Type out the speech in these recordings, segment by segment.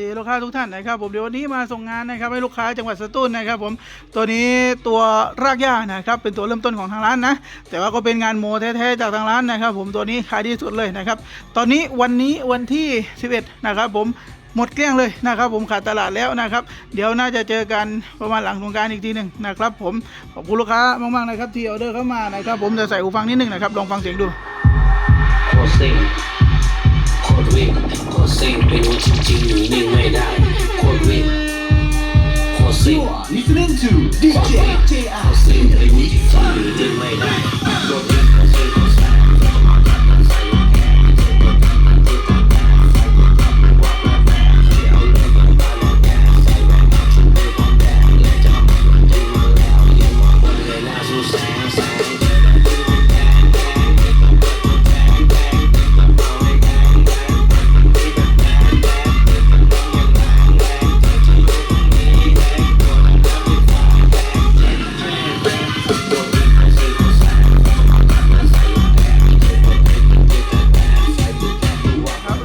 ดีลูกค้าทุกท่านนะครับผมเดี๋ยววันนี้มาส่งงานนะครับให้ลูกค้าจังหวัดสตูลนะครับผมตัวนี้ตัวรากหญ้านะครับเป็นตัวเริ่มต้นของทางร้านนะแต่ว่าก็เป็นงานโมแท้ๆจากทางร้านนะครับ ผมตัวนี้ขายดีสุดเลยนะครับตอนนี้วันนี้วันที่ 11 นะครับผมหมดเกลี้ยงเลยนะครับผมขาดตลาดแล้วนะครับ เดี๋ยวน่าจะเจอกันประมาณหลังสงการอีกทีหนึ่งนะครับผมขอบคุณลูกค้ามากๆนะครับที่ออเดอร์เข้ามานะครับผมจะใส่หูฟังนิดหนึงนะครับลองฟังเสียงดูโค listening to DJ โค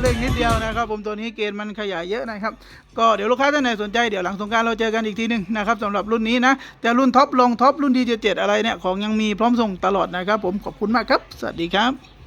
เร่งนิดเดียวนะครับ ผมตัวนี้เกณฑ์มันขยายเยอะนะครับ ก็เดี๋ยวลูกค้าท่านไหนสนใจเดี๋ยวหลังสงการเราเจอกันอีกทีหนึ่งนะครับสำหรับรุ่นนี้นะ แต่รุ่นท็อปลงท็อปรุ่นดีเจเจ็ดอะไรเนี่ยของยังมีพร้อมส่งตลอดนะครับ ผมขอบคุณมากครับ สวัสดีครับ